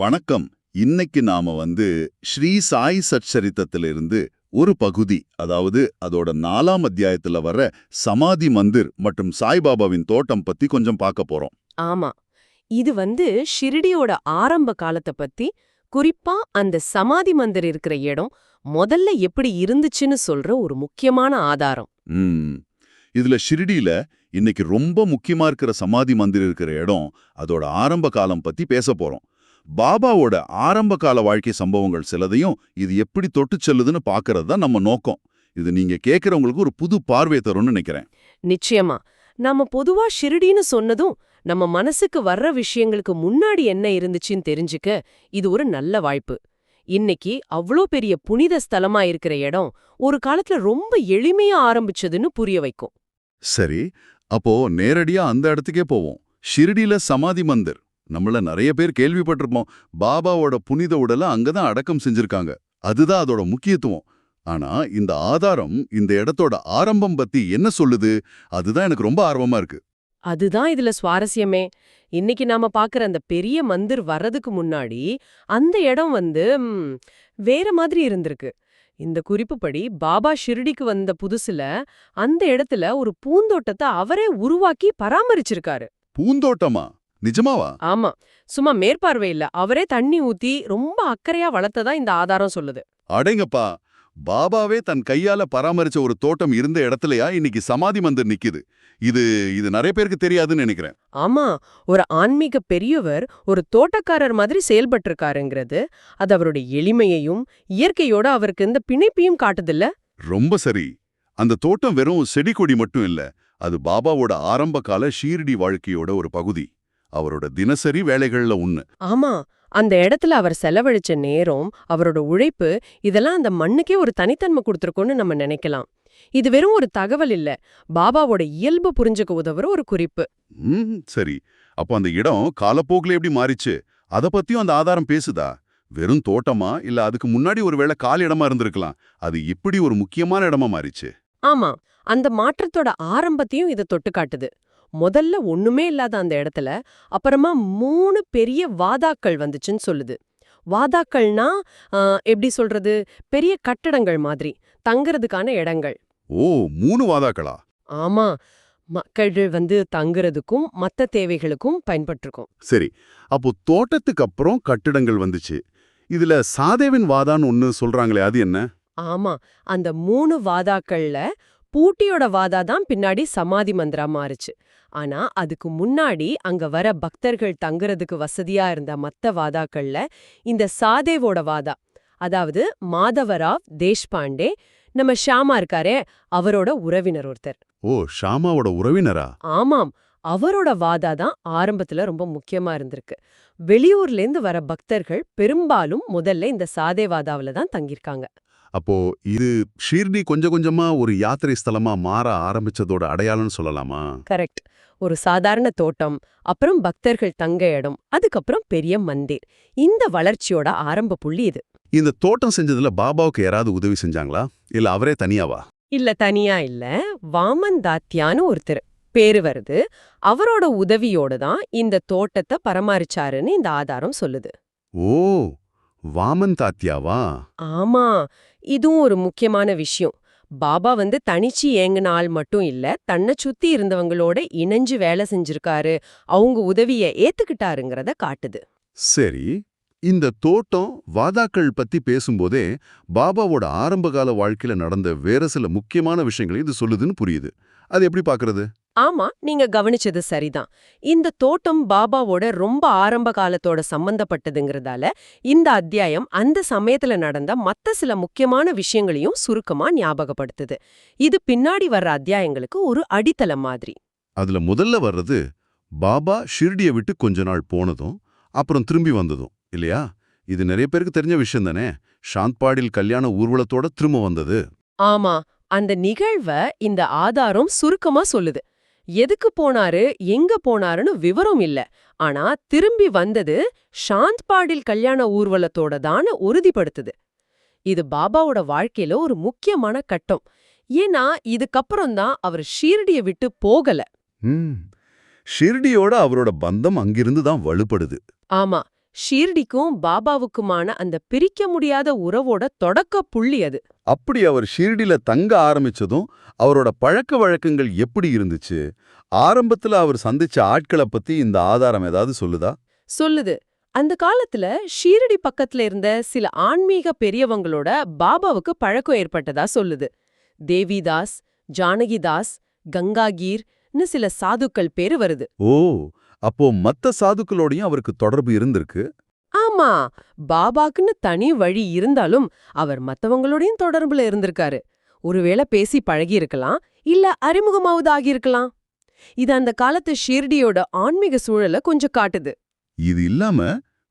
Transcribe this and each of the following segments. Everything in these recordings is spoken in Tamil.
வணக்கம். இன்னைக்கு நாம வந்து ஸ்ரீ சாய் சச்சரித்தத்திலிருந்து ஒரு பகுதி அதாவது அதோட நாலாம் அத்தியாயத்துல வர்ற சமாதி மந்திர் மற்றும் சாய்பாபாவின் தோட்டம் பத்தி கொஞ்சம் பார்க்க போறோம். ஆமா. இது வந்து ஷிரடியோட ஆரம்ப காலத்தை பத்தி குறிப்பா அந்த சமாதி மந்திர் இருக்கிற இடம் முதல்ல எப்படி இருந்துச்சுன்னு சொல்ற ஒரு முக்கியமான ஆதாரம். இதுல ஷிரிடியில இன்னைக்கு ரொம்ப முக்கியமா இருக்கிற சமாதி மந்திர் இருக்கிற இடம் அதோட ஆரம்ப காலம் பத்தி பேச போறோம். பாபாவோட ஆரம்ப கால வாழ்க்கை சம்பவங்கள் சிலதையும் இது எப்படி தொட்டு செல்லுதுன்னு பார்க்கறது தான் நம்ம நோக்கம். இது நீங்க கேட்கறவங்களுக்கு ஒரு புது பார்வை தரும்னு நினைக்கிறேன். நிச்சயமா. நாம பொதுவா ஷிரடின்னு சொன்னதும் நம்ம மனசுக்கு வர்ற விஷயங்களுக்கு முன்னாடி என்ன இருந்துச்சுன்னு தெரிஞ்சுக்க இது ஒரு நல்ல வாய்ப்பு. இன்னைக்கு அவ்ளோ பெரிய புனித ஸ்தலமா இருக்கிற இடம் ஒரு காலத்துல ரொம்ப எளிமையா ஆரம்பிச்சதுன்னு புரிய வைக்கும். சரி அப்போ நேரடியா அந்த இடத்துக்கே போவோம். ஷிரிடியில சமாதி மந்திர். நம்மள நிறைய பேர் கேள்விப்பட்டிருப்போம். பாபாவோட புனித உடலை அங்கதான் அடக்கம் செஞ்சிருக்காங்க. அதுதான் அதோட முக்கியத்துவம். ஆனா இந்த ஆதாரம் இந்த இடத்தோட ஆரம்பம் பத்தி என்ன சொல்லுது? அதுதான் எனக்கு ரொம்ப ஆர்வமா இருக்கு. அதுதான் இதுல சுவாரஸ்யமே. இன்னைக்கு நாம பாக்குற அந்த பெரிய மந்திர் வர்றதுக்கு முன்னாடி அந்த இடம் வந்து வேற மாதிரி இருந்திருக்கு. இந்த குறிப்புப்படி பாபா ஷிரடிக்கு வந்த புதுசுல அந்த இடத்துல ஒரு பூந்தோட்டத்தை அவரே உருவாக்கி பராமரிச்சிருக்காரு. பூந்தோட்டமா? நிஜமாவா? ஆமா. சும்மா மேற்பார்வை இல்ல. அவரே தண்ணி ஊத்தி ரொம்ப அக்கறையா வளர்த்ததா இந்த ஆதாரம் சொல்லுது. அடேங்கப்பா! பாபாவே தன் கையால பராமரிச்ச ஒரு தோட்டம் இருந்த இடத்துலயா இன்னைக்கு சமாதி மந்திர் நிக்குது. இது இது நிறைய பேருக்கு தெரியாதுன்னு நினைக்கிறேன். ஆமா. ஒரு ஆன்மீக பெரியவர் ஒரு தோட்டக்காரர் மாதிரி செயல்பட்டிருக்காருங்கிறது அது அவருடைய எளிமையையும் இயற்கையோட அவருக்கு இந்த பிணைப்பையும் காட்டுதில்ல? ரொம்ப சரி. அந்த தோட்டம் வெறும் செடி கொடி மட்டும் இல்ல அது பாபாவோட ஆரம்ப கால ஷீரடி வாழ்க்கையோட ஒரு பகுதி. அவரோட தினசரி வேலைகள்ல ஒண்ணு. ஆமா அந்த இடத்துல அவர் செலவழிச்ச நேரம் அவரோட உழைப்பு இதெல்லாம் அந்த மண்ணுக்கே ஒரு தனித்தன்மை கொடுத்துருக்கோன்னு நம்ம நினைக்கலாம். இது வெறும் ஒரு தகவல் இல்ல பாபாவோட இயல்பு புரிஞ்சுக்க உதவுற ஒரு குறிப்பு. சரி. அப்போ அந்த இடம் காலப்போக்குல எப்படி மாறிச்சு? அத பத்தியும் அந்த ஆதாரம் பேசுதா? வெறும் தோட்டமா? இல்ல அதுக்கு முன்னாடி ஒருவேளை கால் இடமா இருந்திருக்கலாம். அது இப்படி ஒரு முக்கியமான இடமா மாறிச்சு. ஆமா அந்த மாற்றத்தோட ஆரம்பத்தையும் இதை தொட்டு காட்டுது. முதல்ல ஒண்ணுமே இல்லாத அந்த இடத்துல அப்புறமா மூணு பெரிய வாதாக்கள் வந்துச்சுன்னு சொல்லுது. வாதாக்கள்னா எப்படி சொல்றது? பெரிய கட்டடங்கள் மாதிரி தங்குறதுக்கான இடங்கள். ஓ மூணு வாதாக்களா? ஆமா. மக்கள் வந்து தங்குறதுக்கும் மத்த தேவைகளுக்கும் பயன்பட்டிருக்கும். சரி அப்போ தோட்டத்துக்கு அப்புறம் கட்டிடங்கள் வந்துச்சு. இதுல சாதேவின் வாதான்னு ஒன்னு சொல்றாங்களே அது என்ன? ஆமா அந்த மூணு வாதாக்கள்ல பூட்டியோட வாதா தான் பின்னாடி சமாதி மந்திரா மாறுச்சு. ஆனா அதுக்கு முன்னாடி அங்க வர பக்தர்கள் தங்குறதுக்கு வசதியா இருந்த மத்த வாதாக்கள்ல இந்த சாதேவோட வாதா அதாவது மாதவராவ் தேஷ்பாண்டே நம்ம ஷாமா இருக்காரே அவரோட உறவினர் ஒருத்தர். ஓ ஷாமாவோட உறவினரா? ஆமாம் அவரோட வாதா தான் ஆரம்பத்துல ரொம்ப முக்கியமா இருந்திருக்கு. வெளியூர்லேருந்து வர பக்தர்கள் பெரும்பாலும் முதல்ல இந்த சாதேவாதாவில தான் தங்கியிருக்காங்க. அப்போ இது ஷீர்டி கொஞ்சம் கொஞ்சமா ஒரு யாத்திரை ஸ்தலமா மாற ஆரம்பிச்சதோட அடையாளம்னு சொல்லலாமா? கரெக்ட். ஒரு சாதாரண தோட்டம் அப்புறம் பக்தர்கள் தங்க இடம் அதுக்கப்புறம் பெரிய மந்திர். இந்த வளர்ச்சியோட ஆரம்ப புள்ளி இது. இந்த தோட்டம் செஞ்சதுல பாபாவுக்கு யாராவது உதவி செஞ்சாங்களா? இல்ல அவரே தனியாவா? இல்ல தனியா இல்ல. வாமன் தாத்யான்னு ஒருத்தர். பேரு வருது. அவரோட உதவியோட தான் இந்த தோட்டத்தை பராமரிச்சாருன்னு இந்த ஆதாரம் சொல்லுது. ஓ வாமன் தாத்தியாவா ஆமா. இதுவும் ஒரு முக்கியமான விஷயம். பாபா வந்து தனிச்சு ஏங்கின ஆள் மட்டும் இல்ல தன்னை சுத்தி இருந்தவங்களோட இணைஞ்சு வேலை செஞ்சிருக்காரு. அவங்க உதவிய ஏத்துக்கிட்டாருங்கிறத காட்டுது. சரி இந்த தோட்டம் வாதாக்கள் பத்தி பேசும்போதே பாபாவோட ஆரம்பகால வாழ்க்கையில நடந்த வேற சில முக்கியமான விஷயங்களை இது சொல்லுதுன்னு புரியுது. அது எப்படி பாக்குறது? ஆமா நீங்க கவனிச்சது சரிதான். இந்த தோட்டம் பாபாவோட ரொம்ப ஆரம்ப காலத்தோட சம்பந்தப்பட்டதுங்கிறதால இந்த அத்தியாயம் அந்த சமயத்துல நடந்த மத்த சில முக்கியமான விஷயங்களையும் சுருக்கமா ஞாபகப்படுத்துது. இது பின்னாடி வர்ற அத்தியாயங்களுக்கு ஒரு அடித்தளம் மாதிரி. அதுல முதல்ல வர்றது பாபா ஷிர்டியை விட்டு கொஞ்ச நாள் போனதும் அப்புறம் திரும்பி வந்ததும் இல்லையா? இது நிறைய பேருக்கு தெரிஞ்ச விஷயம் தானே? ஷாந்த்பாடில் கல்யாண ஊர்வலத்தோட திரும்ப வந்தது. ஆமா அந்த நிகழ்வ இந்த ஆதாரம் சுருக்கமா சொல்லுது. எதுக்கு போனாரு எங்க போனாருன்னு விவரம் இல்ல. ஆனா திரும்பி வந்தது ஷாந்த்பாடில் கல்யாண ஊர்வலத்தோட தான் உறுதிப்படுத்துது. இது பாபாவோட வாழ்க்கையில ஒரு முக்கியமான கட்டம். ஏன்னா இதுக்கப்புறம் தான் அவர் ஷீரடியை விட்டு போகல. ஷிர்டியோட அவரோட பந்தம் அங்கிருந்து தான் வலுப்படுது. ஆமா. ஷீர்டிக்கும் பாபாவுக்குமான அந்த பிரிக்க முடியாத உறவோட தொடக்க புள்ளி அது. அப்படி அவர் ஷீர்டில தங்க ஆரம்பிச்சதும் அவரோட பழக்க வழக்கங்கள் எப்படி இருந்துச்சு? ஆரம்பத்துல அவர் சந்திச்ச ஆட்களை பத்தி இந்த ஆதாரம் ஏதாவது சொல்லுதா? சொல்லுது. அந்த காலத்துல ஷீரடி பக்கத்துல இருந்த சில ஆன்மீக பெரியவங்களோட பாபாவுக்கு பழக்கம் ஏற்பட்டதா சொல்லுது. தேவிதாஸ் ஜானகிதாஸ் கங்காகீர்னு சில சாதுக்கள் பேரு வருது. ஓ அப்போ மத்த சாதுக்களோடையும் அவருக்கு தொடர்பு இருந்திருக்கு? ஆமா. பாபாக்குன்னு தனி வழி இருந்தாலும் அவர் மத்தவங்களோடையும் தொடர்புல இருந்திருக்காரு. ஒருவேளை பேசி பழகி இருக்கலாம் இல்ல அறிமுகமாவது ஆகியிருக்கலாம் இது அந்த காலத்து ஷீர்டியோட ஆன்மீக சூழலை கொஞ்சம் காட்டுது. இது இல்லாம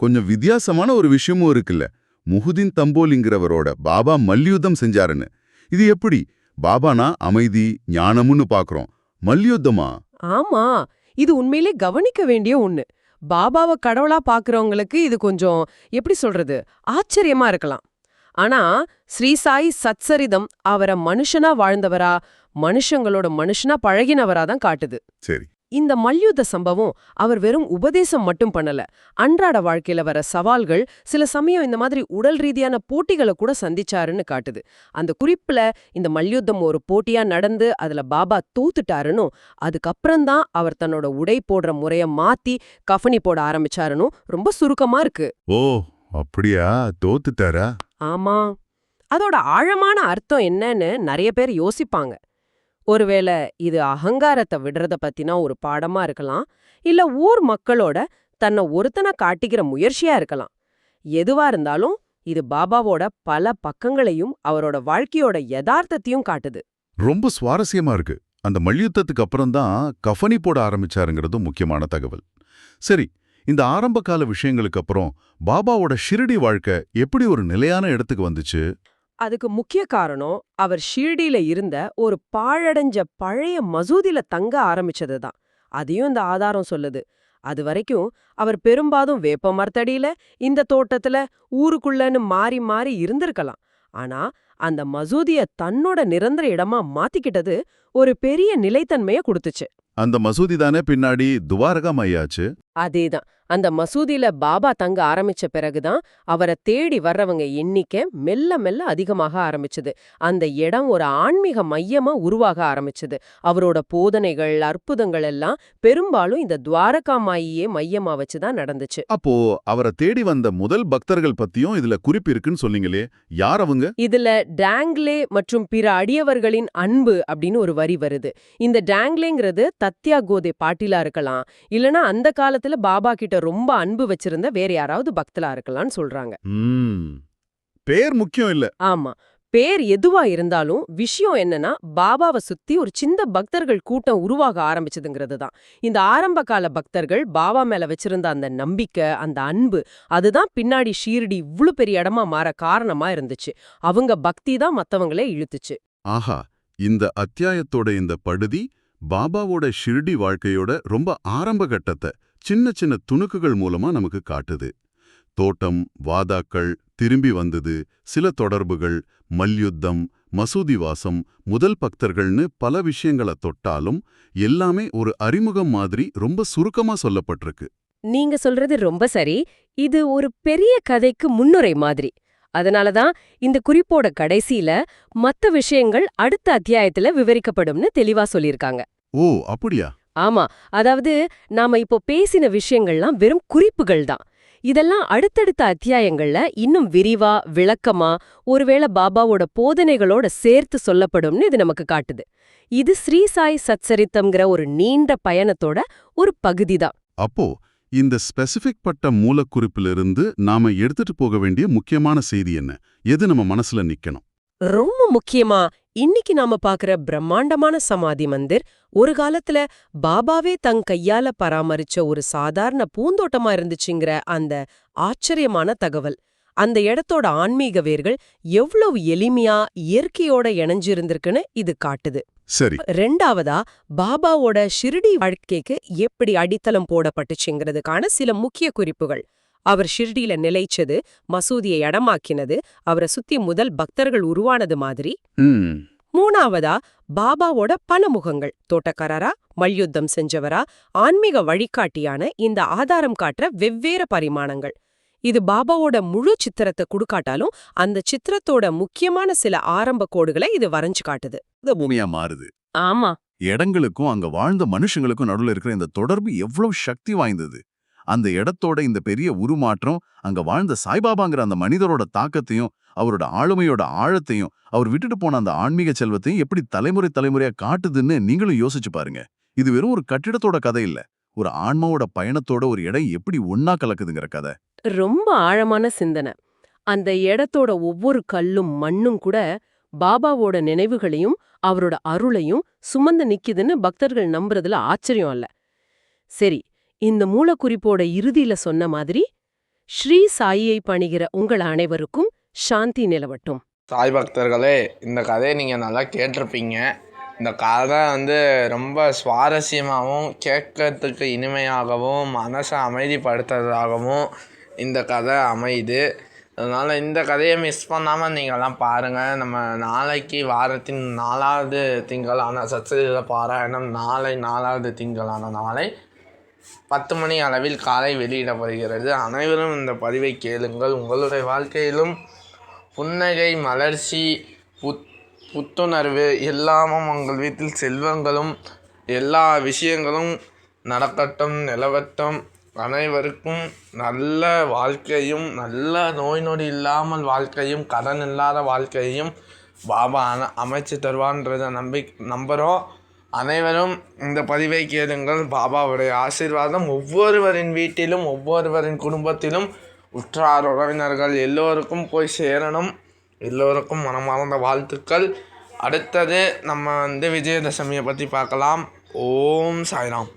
கொஞ்சம் வித்தியாசமான ஒரு விஷயமும் இருக்குல்ல. முஹுதீன் தம்போலிங்கிறவரோட பாபா மல்யுத்தம் செஞ்சாருன்னு. இது எப்படி? பாபானா அமைதி ஞானம்னு பாக்குறோம். மல்யுத்தமா? ஆமா. இது உண்மையிலே கவனிக்க வேண்டிய ஒன்று பாபாவை கடவுளா பாக்குறவங்களுக்கு இது கொஞ்சம் எப்படி சொல்றது ஆச்சரியமா இருக்கலாம். ஆனா ஸ்ரீசாய் சத்சரிதம் அவரை மனுஷனா வாழ்ந்தவரா மனுஷங்களோட மனுஷனா பழகினவரா தான் காட்டுது. சரி. இந்த மல்யுத்த சம்பவம் அவர் வெறும் உபதேசம் மட்டும் பண்ணல. அன்றாட வாழ்க்கையில வர சவால்கள் சில சமயம் இந்த மாதிரி உடல் ரீதியான போட்டிகளை கூட சந்திச்சாருன்னு காட்டுது. அந்த குறிப்புல இந்த மல்யுத்தம் ஒரு போட்டியா நடந்து அதுல பாபா தோத்துட்டாருன்னு அதுக்கப்புறம்தான் அவர் தன்னோட உடை போடுற முறைய மாத்தி கஃபனி போட ஆரம்பிச்சாருன்னு ரொம்ப சுருக்கமா இருக்கு. ஓ அப்படியா? தோத்துட்டாரா? ஆமா. அதோட ஆழமான அர்த்தம் என்னன்னு நிறைய பேர் யோசிப்பாங்க. ஒருவேளை இது அகங்காரத்தை விடுறத பத்தினா ஒரு பாடமா இருக்கலாம் இல்ல ஊர் மக்களோட தன்னை ஒருத்தனை காட்டிக்கிற முயற்சியா இருக்கலாம். எதுவா இருந்தாலும் இது பாபாவோட பல பக்கங்களையும் அவரோட வாழ்க்கையோட யதார்த்தத்தையும் காட்டுது. ரொம்ப சுவாரஸ்யமா இருக்கு. அந்த மல்யுத்தத்துக்கு அப்புறம் தான் கஃபனி போட ஆரம்பிச்சாருங்கிறதும் முக்கியமான தகவல். சரி இந்த ஆரம்ப கால விஷயங்களுக்கு அப்புறம் பாபாவோட ஷிரடி வாழ்க்கை எப்படி ஒரு நிலையான இடத்துக்கு வந்துச்சு? அதுக்கு முக்கிய காரணம் அவர் ஷீர்டியில இருந்த ஒரு பாழடைஞ்ச பழைய மசூதில தங்க ஆரம்பிச்சது தான். அதையும் இந்த ஆதாரம் சொல்லுது. அது வரைக்கும் அவர் பெரும்பாலும் வேப்ப மரத்தடியில இந்த தோட்டத்துல ஊருக்குள்ளன்னு மாறி மாறி இருந்திருக்கலாம். ஆனா அந்த மசூதிய தன்னோட நிரந்தர இடமா மாத்திக்கிட்டது ஒரு பெரிய நிலைத்தன்மைய கொடுத்துச்சு. அந்த மசூதி தானே பின்னாடி துவாரகம் ஐயாச்சு அதேதான். அந்த மசூதியில பாபா தங்க ஆரம்பிச்ச பிறகுதான் அவரை தேடி வர்றவங்க எண்ணிக்கை மெல்ல மெல்ல அதிகமாக ஆரம்பிச்சது. அந்த இடம் ஒரு ஆன்மீக மையமா உருவாக ஆரம்பிச்சது. அவரோட போதனைகள் அற்புதங்கள் எல்லாம் பெரும்பாலும் இந்த துவாரகா மாயியே மையமா வச்சுதான் நடந்துச்சு. அப்போ அவரை தேடி வந்த முதல் பக்தர்கள் பத்தியும் இதுல குறிப்பு இருக்குன்னு சொன்னீங்களே யார் அவங்க? இதுல டேங்க்லே மற்றும் பிற அடியவர்களின் அன்பு அப்படின்னு ஒரு வரி வருது. இந்த டேங்க்லேங்கிறது தத்யா கோதே பாட்டிலா இருக்கலாம். இல்லனா அந்த காலத்துல பாபா கிட்ட ரொம்ப அன்பு வச்சிருந்த வேற யாராவது பக்தலா இருக்கலாம்னு சொல்றாங்க. பேர் முக்கியம் இல்ல. ஆமா. பேர் எதுவா இருந்தாலும் விஷயம் என்னன்னா பாபாவை சுத்தி ஒரு சின்ன பக்தர்கள் கூட்டம் உருவாக ஆரம்பிச்சதுங்கிறது தான் இந்த ஆரம்ப கால பக்தர்கள் பாபா மேல வச்சிருந்த அந்த நம்பிக்கை அந்த அன்பு அதுதான் பின்னாடி ஷீரடி இவ்ளோ பெரிய இடமா மாற காரணமா இருந்துச்சு. அவங்க பக்தி தான் மத்தவங்களே இழுத்துச்சு. ஆஹா இந்த அத்தியாயத்தோட இந்த படுதி பாபாவோட ஷிர்டி வாழ்க்கையோட ரொம்ப ஆரம்ப கட்டத்தை சின்ன சின்ன துணுக்குகள் மூலமா நமக்கு காட்டுது. தோட்டம் வாதாக்கள் திரும்பி வந்தது. சில தொடர்புகள் மல்யுத்தம் மசூதி வாசம் முதல் பக்தர்கள்னு பல விஷயங்களை தொட்டாலும் எல்லாமே ஒரு அறிமுகம் மாதிரி ரொம்ப சுருக்கமா சொல்லப்பட்டிருக்கு. நீங்க சொல்றது ரொம்ப சரி. இது ஒரு பெரிய கதைக்கு முன்னுரை மாதிரி. அதனாலதான் இந்த குறிப்போட கடைசியில மத்த விஷயங்கள் அடுத்த அத்தியாயத்துல விவரிக்கப்படும்னு தெளிவா சொல்லியிருக்காங்க. ஓ அப்படியா? ஆமா. அதாவது நாம இப்போ பேசின விஷயங்கள்லாம் வெறும் குறிப்புகள் தான். இதெல்லாம் அடுத்தடுத்த அத்தியாயங்கள்ல இன்னும் விரிவா விளக்கமா ஒருவேளை பாபாவோட போதனைகளோட சேர்த்து சொல்லப்படும்னு இது நமக்கு காட்டுது. இது ஸ்ரீ சாய் சச்சரித்தம்ங்கிற ஒரு நீண்ட பயணத்தோட ஒரு பகுதி தான் அப்போ இந்த ஸ்பெசிபிக் பட்ட மூலக்குறிப்பிலிருந்து நாம எடுத்துட்டு போக வேண்டிய முக்கியமான செய்தி என்ன? எது நம்ம மனசுல நிக்கணும்? ரொம்ப முக்கியமா? இன்னைக்கு நாம பாக்குற பிரம்மாண்டமான சமாதி மந்திர் ஒரு காலத்துல பாபாவே தங் கையால பராமரிச்ச ஒரு சாதாரண பூந்தோட்டமா இருந்துச்சுங்கிற அந்த ஆச்சரியமான தகவல். அந்த இடத்தோட ஆன்மீக வேர்கள் எவ்வளவு எளிமையா இயற்கையோட இணைஞ்சிருந்திருக்குன்னு இது காட்டுது. சரி. ரெண்டாவதா பாபாவோட ஷிர்டி வாழ்க்கைக்கு எப்படி அடித்தளம் போடப்பட்டுச்சுங்கிறதுக்கான சில முக்கிய குறிப்புகள். அவர் ஷிர்டியில நிலைச்சது மசூதியை இடமாக்கினது அவரை சுத்தி முதல் பக்தர்கள் உருவானது மாதிரி. மூணாவதா பாபாவோட பல முகங்கள் தோட்டக்காரரா மல்யுத்தம் செஞ்சவரா ஆன்மீக வழிகாட்டியான இந்த ஆதாரம் காட்டுற வெவ்வேறு பரிமாணங்கள். இது பாபாவோட முழு சித்திரத்தை குடுக்காட்டாலும் அந்த சித்திரத்தோட முக்கியமான சில ஆரம்ப கோடுகளை இது வரைஞ்சு காட்டுது. பூமியா மாறுது. ஆமா. இடங்களுக்கும் அங்க வாழ்ந்த மனுஷங்களுக்கும் நடுவுல இருக்கிற இந்த தொடர்பு எவ்வளவு சக்தி வாய்ந்தது. அந்த இடத்தோட இந்த பெரிய உருமாற்றம் அங்க வாழ்ந்த சாய்பாபாங்கிற அந்த மனிதரோட தாக்கத்தையும் அவரோட ஆளுமையோட ஆழத்தையும் அவர் விட்டுட்டு போன அந்த ஆன்மீக செல்வத்தையும் எப்படி தலைமுறை தலைமுறையா காட்டுதுன்னு நீங்களும் யோசிச்சு பாருங்க. இது வெறும் ஒரு கட்டிடத்தோட கதை இல்ல. ஒரு ஆன்மாவோட பயணத்தோட ஒரு இடம் எப்படி ஒன்னா கலக்குதுங்கிற கதை. ரொம்ப ஆழமான சிந்தனை. அந்த இடத்தோட ஒவ்வொரு கல்லும் மண்ணும் கூட பாபாவோட நினைவுகளையும் அவரோட அருளையும் சுமந்து நிக்குதுன்னு பக்தர்கள் நம்புறதுல ஆச்சரியம் இல்ல. சரி இந்த மூலக்குறிப்போட இறுதியில சொன்ன மாதிரி ஸ்ரீ சாயியை பணிகிற உங்கள் அனைவருக்கும் சாந்தி நிலவட்டும். சாய் பக்தர்களே இந்த கதையை நீங்கள் நல்லா கேட்டிருப்பீங்க. இந்த கதை வந்து ரொம்ப சுவாரஸ்யமாகவும் கேட்கறதுக்கு இனிமையாகவும் மனசை அமைதிப்படுத்துறதாகவும் இந்த கதை அமையுது. அதனால் இந்த கதையை மிஸ் பண்ணாமல் நீங்கள்லாம் பாருங்கள் நம்ம நாளைக்கு வாரத்தின் நாலாவது திங்களான சச்சரித பாராயணம் நாளை நாலாவது திங்களான நாளை பத்து மணி அளவில் காலை வெளியிடப்படுகிறது. அனைவரும் இந்த பதிவை கேளுங்கள். உங்களுடைய வாழ்க்கையிலும் புன்னகை மலர்ச்சி புத் புத்துணர்வு எல்லாமும் உங்கள் வீட்டில் செல்வங்களும் எல்லா விஷயங்களும் நடக்கட்டும் நிலவட்டும். அனைவருக்கும் நல்ல வாழ்க்கையும் நல்ல நோய் நொடி இல்லாமல் வாழ்க்கையும் கடன் இல்லாத வாழ்க்கையும் பாபா அமைச்சு தருவான்றதை நம்பி நம்புகிறோம் அனைவரும் இந்த பதிவை கேளுங்கள். பாபாவுடைய ஆசீர்வாதம் ஒவ்வொருவரின் வீட்டிலும் ஒவ்வொருவரின் குடும்பத்திலும் உற்றார் உறவினர்கள் எல்லோருக்கும் போய் சேரணும். எல்லோருக்கும் மனமார்ந்த வாழ்த்துக்கள். அடுத்தது நம்ம வந்து விஜயதசமியை பற்றி பார்க்கலாம். ஓம் சாய்ராம்.